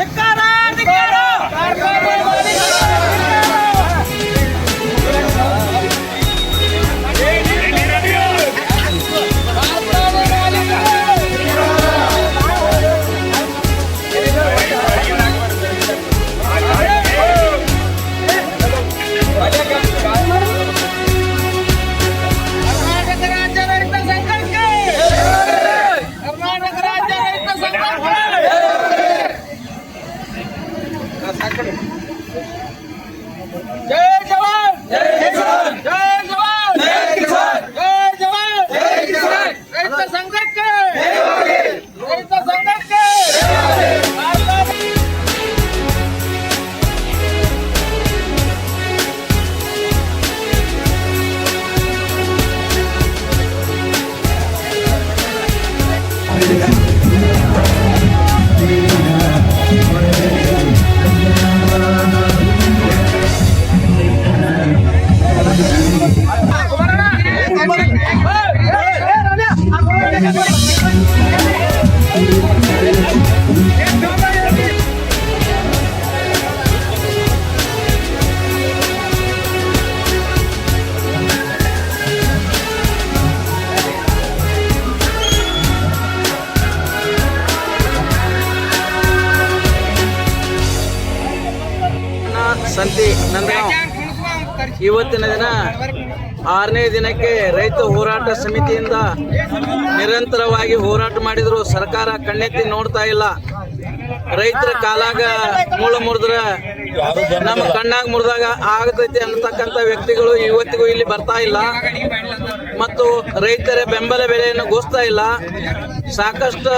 ಧಿಕ್ಕಾರ ಜೈ ಜವಾನ್ ಜೈ ನಂದಗಾಂವ್ ಇವತ್ತಿನ ದಿನ ಆರನೇ ದಿನಕ್ಕೆ ರೈತ ಹೋರಾಟ ಸಮಿತಿಯಿಂದ ನಿರಂತರವಾಗಿ ಹೋರಾಟ ಮಾಡಿದ್ರು. ಸರ್ಕಾರ ಕಣ್ಣೆತ್ತಿ ನೋಡ್ತಾ ಇಲ್ಲ. ರೈತರ ಕಾಲಾಗ ಮುಳ್ಳು ಮುರಿದ್ರ ನಮ್ಮ ಕಣ್ಣಾಗ ಮುರಿದಾಗ ಆಗತೈತಿ ಅನ್ನತಕ್ಕಂಥ ವ್ಯಕ್ತಿಗಳು ಇವತ್ತಿಗೂ ಇಲ್ಲಿ ಬರ್ತಾ ಇಲ್ಲ. ಮತ್ತು ರೈತರ ಬೆಂಬಲ ಬೆಲೆಯನ್ನು ಘೋಷಿಸ್ತಾ ಇಲ್ಲ. ಸಾಕಷ್ಟು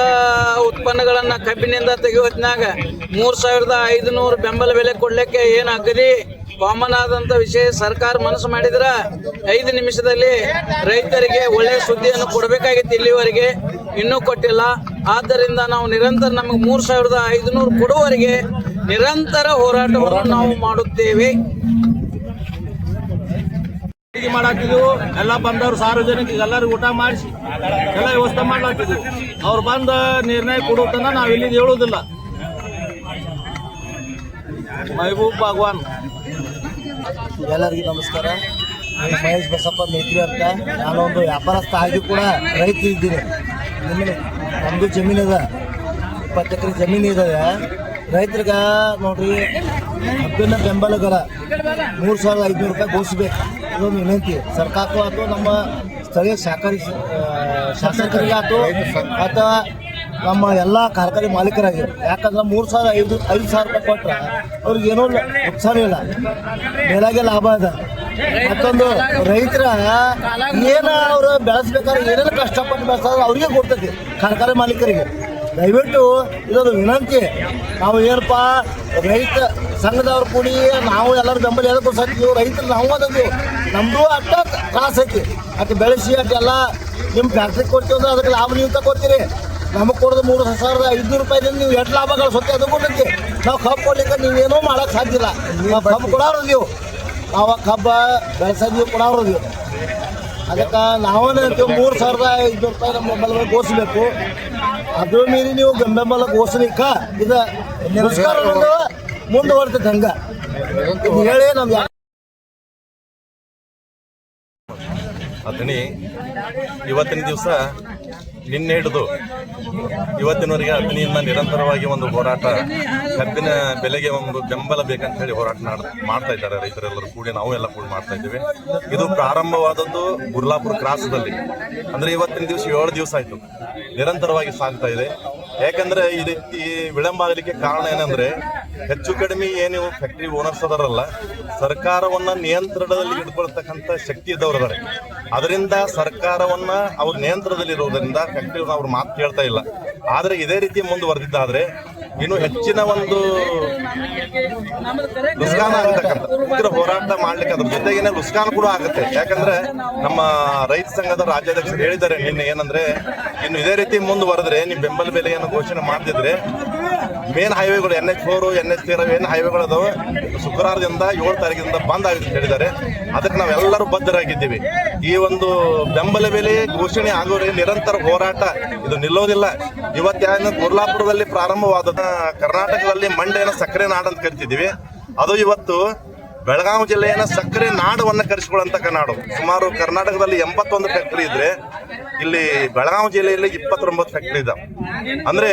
ಉತ್ಪನ್ನಗಳನ್ನು ಕಬ್ಬಿನಿಂದ ತೆಗೆಯುವ ಹೊತ್ನ್ಯಾಗ ಮೂರ್ ಸಾವಿರದ ಐದುನೂರು ಬೆಂಬಲ ಬೆಲೆ ಕೊಡಲಿಕ್ಕೆ ಏನು ಅಗದಿ ಕಾಮನ್ ಆದಂತ ವಿಷಯ ಸರ್ಕಾರ ಮನಸ್ಸು ಮಾಡಿದ್ರ ಐದು ನಿಮಿಷದಲ್ಲಿ ರೈತರಿಗೆ ಒಳ್ಳೆ ಸುದ್ದಿಯನ್ನು ಕೊಡಬೇಕಾಗಿತ್ತು ಇಲ್ಲಿವರೆಗೆ. ಇನ್ನೂ ಕೊಟ್ಟಿಲ್ಲ. ಆದ್ದರಿಂದ ನಾವು ನಿರಂತರ ನಮಗೆ ಮೂರ್ ಸಾವಿರದ ಐದುನೂರು ಕೊಡುವವರೆಗೆ ನಿರಂತರ ಹೋರಾಟವನ್ನು ನಾವು ಮಾಡುತ್ತೇವೆ. ಮಾಡಾಕಿದ್ವು. ಎಲ್ಲ ಬಂದವರು ಸಾರ್ವಜನಿಕ ಎಲ್ಲರಿಗೂ ಊಟ ಮಾಡಿಸಿ, ಎಲ್ಲ ವ್ಯವಸ್ಥೆ ಮಾಡ್ಲಾಕಿದ್ವು. ಅವ್ರು ಬಂದ ನಿರ್ಣಯ ಕೊಡುತ್ತನ್ನ ನಾವು ಇಲ್ಲಿ ಹೇಳುವುದಿಲ್ಲ. ಮೈಬೂಬ್ ಭಗವಾನ್. ಎಲ್ಲರಿಗೂ ನಮಸ್ಕಾರ. ನಾನು ಮಹೇಶ್ ಬಸಪ್ಪ ಮೇತ್ರಿ ಅಂತ. ನಾನೊಂದು ವ್ಯಾಪಾರಸ್ಥ ಆಗಿ ಕೂಡ ರೈತ ಇದ್ದೀನಿ. ಜಮೀನು ನಮ್ಮದು ಇಪ್ಪತ್ತು ಎಕರೆ ಜಮೀನು ಇದಾವೆ ರೈತರಿಗೆ ನೋಡ್ರಿ ಕಬ್ಬಿನ ಬೆಂಬಲಗರ ಮೂರು ಸಾವಿರದ ಐದುನೂರು ರೂಪಾಯಿ ಘೋಷಿಸ್ಬೇಕು. ಅದೊಂದು ವಿನಂತಿ. ಸರ್ಕಾರಕ್ಕೂ ಆಯ್ತು, ನಮ್ಮ ಸ್ಥಳೀಯ ಸಹಕಾರಿ ಶಾಸಕರಿಗಾಯ್ತು. ಅಥವಾ ನಮ್ಮ ಎಲ್ಲ ಕಾರ್ಖಾನೆ ಮಾಲೀಕರಾಗಿ ಯಾಕಂದ್ರೆ ಮೂರು ಸಾವಿರ ಐದು ಐದು ಸಾವಿರ ರೂಪಾಯಿ ಕೊಟ್ಟರೆ ಅವ್ರಿಗೆ ಏನೋ ನುಕ್ಸಾನ ಇಲ್ಲ. ಮೇಲಾಗೆ ಲಾಭ ಅದ. ಮತ್ತೊಂದು ರೈತರ ಏನ ಅವರು ಬೆಳೆಸ್ಬೇಕಾದ್ರೆ ಏನೇನು ಕಷ್ಟಪಟ್ಟು ಬೆಳೆಸ್ತಾರೆ ಅವ್ರಿಗೆ ಕೊಡ್ತೈತಿ ಕಾರ್ಖಾನೆ ಮಾಲೀಕರಿಗೆ. ದಯವಿಟ್ಟು ಇದೊಂದು ವಿನಂತಿ. ನಾವು ಏನಪ್ಪ, ರೈತ ಸಂಘದವ್ರು ಕೂಡಿ ನಾವು ಎಲ್ಲರೂ ಬೆಂಬಲ ಎಲ್ಲ ಕೊಡ್ಸತ್ತೀವಿ ರೈತರು ನಾವು ಅದಕ್ಕೆ ನಮ್ಮದು ಅಟ್ಟ ತ್ರಾಸ ಐತಿ. ಅಟ್ ಬೆಳೆಸಿ ಅದೆಲ್ಲ ನಿಮ್ಮ ಫ್ಯಾಕ್ಟ್ರಿಗೆ ಕೊಡ್ತೀವಿ ಅಂದ್ರೆ ಅದಕ್ಕೆ ಲಾಭ ನೀವು ತಗೋತೀರಿ ನಮಗೆ ಕೊಡೋದು ಮೂರು ಸಾವಿರದ ಐದು ರೂಪಾಯಿದಿಂದ ನೀವು ಎಷ್ಟು ಲಾಭ ಗಳಿಸುತ್ತೆ ಅದು ಕೊಡ್ಲಿಕ್ಕೆ. ನಾವು ಕಬ್ಬು ಕೊಡ್ಲಿಕ್ಕೆ ನೀವೇನೂ ಮಾಡಕ್ಕೆ ಸಾಧ್ಯ ಇಲ್ಲ. ನಾವು ಕಬ್ಬು ಕೊಡೋರು ನೀವು. ನಾವು ಕಬ್ಬ ಬೆಳೆಸೋದು ಕೊಡೋರು ನೀವು. ಅದಕ್ಕೆ ನಾವೇ ಮೂರು ಸಾವಿರದ ಐದು ರೂಪಾಯಿ ನಮ್ಮ ಬೆಂಬಲ ಘೋಷಿಸಬೇಕು ಅದ್ರ ಮೀರಿ ನೀವು ಬೆಂಬಲ ಘೋಷಣಿಕ ಇದು ಮುಸ್ಕಾರ ಮುಂದುವರ್ತದೆ ಹಂಗ. ಹೇಳಿ ನಮ್ಗೆ ಅದನ್ನೇ ಇವತ್ತಿನ ದಿವಸ ನಿನ್ನೆ ಹಿಡಿದು ಇವತ್ತಿನವರೆಗೆ ಅಗ್ನಿಯಿಂದ ನಿರಂತರವಾಗಿ ಒಂದು ಹೋರಾಟ, ಕಬ್ಬಿನ ಬೆಲೆಗೆ ಒಂದು ಬೆಂಬಲ ಬೇಕಂತ ಹೇಳಿ ಹೋರಾಟ ಮಾಡ್ತಾ ಇದ್ದಾರೆ ರೈತರೆಲ್ಲರೂ ಕೂಡಿ ನಾವು ಎಲ್ಲ ಕೂಡಿ ಮಾಡ್ತಾ ಇದ್ದೀವಿ. ಇದು ಪ್ರಾರಂಭವಾದದ್ದು ಗುರ್ಲಾಪುರ ಕ್ರಾಸದಲ್ಲಿ. ಅಂದ್ರೆ ಇವತ್ತಿನ ದಿವಸ ಏಳು ದಿವಸ ಆಯ್ತು. ನಿರಂತರವಾಗಿ ಸಾಗ್ತಾ ಇದೆ. ಯಾಕಂದ್ರೆ ಈ ವಿಳಂಬ ಆಗಲಿಕ್ಕೆ ಕಾರಣ ಏನಂದ್ರೆ ಹೆಚ್ಚು ಕಡಿಮೆ ಏನು ಫ್ಯಾಕ್ಟ್ರಿ ಓನರ್ಸ್ ಅದರಲ್ಲ, ಸರ್ಕಾರವನ್ನ ನಿಯಂತ್ರಣದಲ್ಲಿ ಇಟ್ಕೊಳ್ತಕ್ಕಂಥ ಶಕ್ತಿ ಇದ್ದವರಿದ್ದಾರೆ ಅದರಿಂದ ಸರ್ಕಾರವನ್ನ ಅವ್ರ ನಿಯಂತ್ರಣದಲ್ಲಿ ಇರುವುದರಿಂದ ಫ್ಯಾಕ್ಟರಿ ಅವ್ರ ಮಾತು ಕೇಳ್ತಾ ಇಲ್ಲ. ಆದ್ರೆ ಇದೇ ರೀತಿ ಮುಂದುವರೆದಿದ್ದಾದ್ರೆ ಇನ್ನು ಹೆಚ್ಚಿನ ಒಂದು ಲುಸ್ಕಾನ ಆಗತಕ್ಕಂಥ ಹೋರಾಟ ಮಾಡ್ಲಿಕ್ಕೆ ಅದ್ರ ಜೊತೆಗೇನೆ ಲುಸ್ಕಾನ್ ಕೂಡ ಆಗುತ್ತೆ. ಯಾಕಂದ್ರೆ ನಮ್ಮ ರೈತ ಸಂಘದ ರಾಜ್ಯಾಧ್ಯಕ್ಷರು ಹೇಳಿದ್ದಾರೆ, ನಿನ್ನೆ ಏನಂದ್ರೆ ಇನ್ನು ಇದೇ ರೀತಿ ಮುಂದುವರೆದ್ರೆ ನೀವು ಬೆಂಬಲ ಬೆಲೆಯನ್ನು ಘೋಷಣೆ ಮಾಡದಿದ್ರೆ main ಹೈವೇಗಳು N H four N H ಏನ್ ಹೈವೇಗಳು ಅದಾವೆ ಶುಕ್ರವಾರದಿಂದ ಏಳು ತಾರೀಕಿನಿಂದ ಬಂದ್ ಆಗಿದೆ ಅಂತ ಹೇಳಿದ್ದಾರೆ. ಅದಕ್ಕೆ ನಾವೆಲ್ಲರೂ ಬದ್ಧರಾಗಿದ್ದೀವಿ. ಈ ಒಂದು ಬೆಂಬಲ ಬೆಲೆ ಘೋಷಣೆ ಆಗೋರಿ ನಿರಂತರ ಹೋರಾಟ ಇದು ನಿಲ್ಲೋದಿಲ್ಲ. ಇವತ್ತೇನು ಗುರ್ಲಾಪುರದಲ್ಲಿ ಪ್ರಾರಂಭವಾದ ಕರ್ನಾಟಕದಲ್ಲಿ ಮಂಡ್ಯನ ಸಕ್ಕರೆ ನಾಡು ಅಂತ ಕರಿತಿದ್ದೀವಿ. ಅದು ಇವತ್ತು ಬೆಳಗಾವಿ ಜಿಲ್ಲೆಯನ್ನ ಸಕ್ಕರೆ ನಾಡವನ್ನು ಕರೆಸಿಕೊಳ್ಳುವಂತ ನಾಡು ಸುಮಾರು ಕರ್ನಾಟಕದಲ್ಲಿ ಎಂಬತ್ತೊಂದು ಫ್ಯಾಕ್ಟರಿ ಇದ್ರೆ, ಇಲ್ಲಿ ಬೆಳಗಾವಿ ಜಿಲ್ಲೆಯಲ್ಲಿ ಇಪ್ಪತ್ತೊಂಬತ್ತು ಫ್ಯಾಕ್ಟರಿ ಇದಾವೆ. ಅಂದ್ರೆ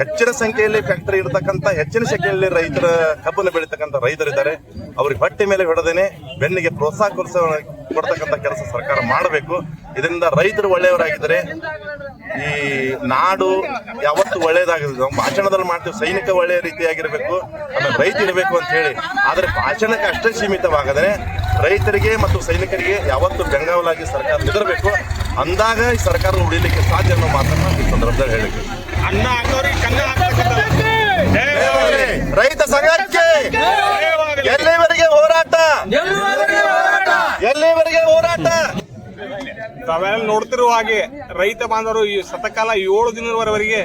ಹೆಚ್ಚಿನ ಸಂಖ್ಯೆಯಲ್ಲಿ ಫ್ಯಾಕ್ಟರಿ ಇರತಕ್ಕಂತ ಹೆಚ್ಚಿನ ಸಂಖ್ಯೆಯಲ್ಲಿ ರೈತರ ಕಬ್ಬನ್ನು ಬೆಳೀತಕ್ಕಂಥ ರೈತರಿದ್ದಾರೆ. ಅವ್ರಿಗೆ ಬಟ್ಟೆ ಮೇಲೆ ಹೊಡೆದೇನೆ ಬೆನ್ನಿಗೆ ಪ್ರೋತ್ಸಾಹ ಕೊಡ್ತಕ್ಕಂಥ ಕೆಲಸ ಸರ್ಕಾರ ಮಾಡಬೇಕು. ಇದರಿಂದ ರೈತರು ಒಳ್ಳೆಯವರಾಗಿದ್ದಾರೆ. ಈ ನಾಡು ಯಾವತ್ತು ಒಳ್ಳೇದಾಗಿದೆ ನಾವು ಭಾಷಣದಲ್ಲಿ ಮಾಡ್ತೀವಿ ಸೈನಿಕ ಒಳ್ಳೆಯ ರೀತಿಯಾಗಿರಬೇಕು ಆಮೇಲೆ ರೈತ ಇರಬೇಕು ಅಂತ ಹೇಳಿ. ಆದರೆ ಭಾಷಣಕ್ಕೆ ಅಷ್ಟೇ ಸೀಮಿತವಾಗದೆ ರೈತರಿಗೆ ಮತ್ತು ಸೈನಿಕರಿಗೆ ಯಾವತ್ತು ಬೆಂಗಾವಲಾಗಿ ಸರ್ಕಾರ ನಿಲ್ಲಬೇಕು ಅಂದಾಗ ಈ ಸರ್ಕಾರ ಉಳಿಲಿಕ್ಕೆ ಸಾಧ್ಯ ಅನ್ನೋ ಮಾತನ್ನ ಈ ಸಂದರ್ಭದಲ್ಲಿ ಹೇಳಿದ್ವಿ ರೈತ ಸಂಘಕ್ಕೆ ಎಲ್ಲಿವರೆಗೆ ಹೋರಾಟ ಎಲ್ಲಿವರೆಗೆ ಹೋರಾಟ ತಾವೆಲ್ಲ ನೋಡ್ತಿರುವ ಹಾಗೆ ರೈತ ಬಾಂಧವರು ಈ ಸತಕಾಲ ಏಳು ದಿನದವರೆಗೆ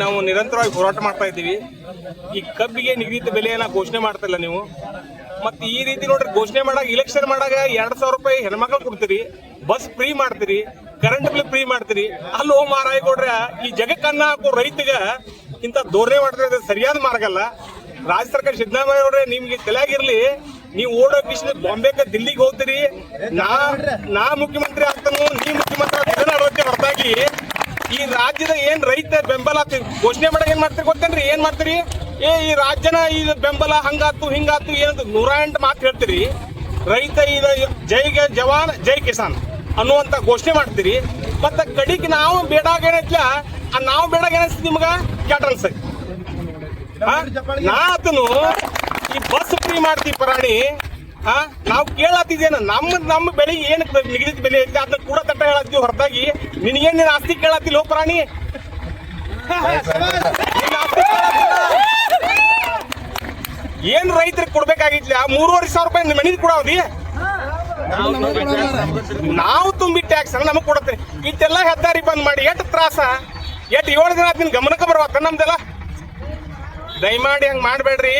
ನಾವು ನಿರಂತರವಾಗಿ ಹೋರಾಟ ಮಾಡ್ತಾ ಇದ್ದೀವಿ. ಈ ಕಬ್ಬಿಗೆ ನಿಗದಿತ ಬೆಲೆಯನ್ನ ಘೋಷಣೆ ಮಾಡ್ತಾ ಇಲ್ಲ ನೀವು. ಮತ್ತೆ ಈ ರೀತಿ ನೋಡ್ರಿ, ಘೋಷಣೆ ಮಾಡಾಗ ಇಲೆಕ್ಷನ್ ಮಾಡಾಗ ಎರಡ್ ಸಾವಿರ ರೂಪಾಯಿ ಹೆಣ್ಮಕ್ಳು ಕೊಡ್ತೀರಿ ಬಸ್ ಫ್ರೀ ಮಾಡ್ತೀರಿ ಕರೆಂಟ್ ಬಿಲ್ ಫ್ರೀ ಮಾಡ್ತೀರಿ. ಅಲ್ಲೋ ಮಾರಾಯ ಕೊಡ್ರೆ ಈ ಜಗಕ್ಕನ್ನ ಹಾಕೋ ರೈತಗ ಇಂಥ ಧೋರಣೆ ಮಾಡ್ತಿರೋದು ಸರಿಯಾದ ಮಾರ್ಗ ಅಲ್ಲ. ರಾಜ್ಯ ಸರ್ಕಾರ ಸಿದ್ದರಾಮಯ್ಯ ಅವ್ರೆ, ನಿಮ್ಗೆ ತಲೆಯಾಗಿರ್ಲಿ. ನೀವು ಓಡೋ ಬಿಸಿಲು ಬಾಂಬೆಗೆ ದಿಲ್ಲಿಗೆ ಹೋಗ್ತೀರಿ, ನಾ ನಾ ಮುಖ್ಯಮಂತ್ರಿ ಆಗ್ತಾನು, ನೀ ಮುಖ್ಯಮಂತ್ರಿ ಆಗ್ತಾನೆ ಹೊರತಾಗಿ ಈ ರಾಜ್ಯದ ಏನ್ ರೈತ ಬೆಂಬಲ ಘೋಷಣೆ ಮಾಡಕ್ ಏನ್ ಮಾಡ್ತೀರಿ ಗೊತ್ತೇನ್ರಿ? ಏನ್ ಮಾಡ್ತೀರಿ? ಏ, ಈ ರಾಜ್ಯನ ಈ ಬೆಂಬಲ ಹಂಗಾತು, ಹಿಂಗಾತು ಏನಂತ ನೂರ ಎಂಟು ಮಾತು ಹೇಳ್ತೀರಿ. ರೈತ ಈಗ ಜೈಗೆ ಜವಾನ್, ಜೈ ಕಿಸಾನ್ ಅನ್ನುವಂತ ಘೋಷಣೆ ಮಾಡ್ತೀರಿ. ಮತ್ತ ಕಡಿಗೆ ನಾವು ಬೇಡಾಗ ಏನೈತ್ಲ? ನಾವು ಬೇಡಾಗ ಏನೈತಿ ನಿಮ್ಗ? ಕ್ಯಾಟ್ ಅನ್ಸೈತಿ ನಾ ಆತನು ಈ ಬಸ್ ಫ್ರೀ ಮಾಡ್ತೀವಿ ಪ್ರಾಣಿ. ಆ, ನಾವು ಕೇಳತ್ತಿದ್ದೇನ ನಮ್ಮ ನಮ್ಮ ಬೆಲೆ ಏನು ನಿಗದಿತ ಬೆಲೆ ಐತಿ, ಅದನ್ನ ಕೂಡ ತಟ್ಟ ಹೇಳತ್ತೀವಿ ಹೊರತಾಗಿ. ನಿನಗೇನ್ ನಿನ್ನ ಆಸ್ತಿ ಕೇಳತ್ತಿಲ್ಲ ಪ್ರಾಣಿ. ಏನು ರೈತರಿಗೆ ಕೊಡ್ಬೇಕಾಗಿತ್ಲ? ಮೂರುವರೆ ಸಾವಿರ ರೂಪಾಯಿ ಮನಿದ್ ಕೊಡಾವ್ರಿ ನಾವು ತುಂಬಿ ಟ್ಯಾಕ್ಸ್ ನಮಗ್ ಕೊಡತ್ತೆ. ಇಷ್ಟೆಲ್ಲ ಹೆದ್ದಾರಿ ಬಂದ್ ಮಾಡಿ ಎಟ್ ತ್ರಾಸ? ಎಟ್ ಏಳು ದಿನ ನಿನ್ ಗಮನಕ್ಕೆ ಬರ್ಬೇಕ ನಮ್ದೆಲ್ಲ? ದಯಮಾಡಿ ಹಂಗ್ ಮಾಡ್ಬೇಡ್ರಿ.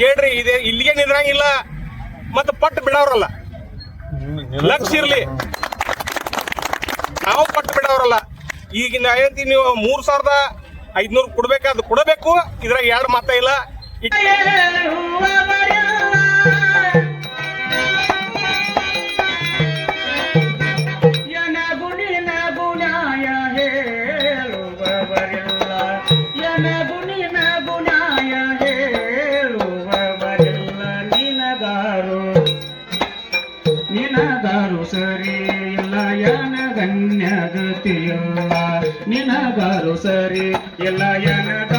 ಕೇಳ್ರಿ, ಇದೆ, ಇಲ್ಲಿಗೆ ನಿದ್ರಂಗಿಲ್ಲ. ಮತ್ತೆ ಪಟ್ಟು ಬಿಡವ್ರಲ್ಲ ಲಕ್ಷ ಇರ್ಲಿ. ನಾವು ಪಟ್ಟು ಬಿಡವ್ರಲ್ಲ ಈಗಿನ ಹೇಳ್ತೀನಿ ನೀವು ಮೂರ್ ಸಾವಿರದ ಐದ್ನೂರು ಕೊಡ್ಬೇಕಾದ್ ಕೊಡಬೇಕು, ಇದ್ರಾಗ ಎರಡು ಮಾತ ಇಲ್ಲ. ನಿನಗಾರು ನಿನಗಾರು ಸರಿ ಇಲ್ಲ ಎನಗನ್ಯಗತಿಯಲ್ಲ ನಿನಗಾರು ಸರಿ ಇಲ್ಲ ಎನಗ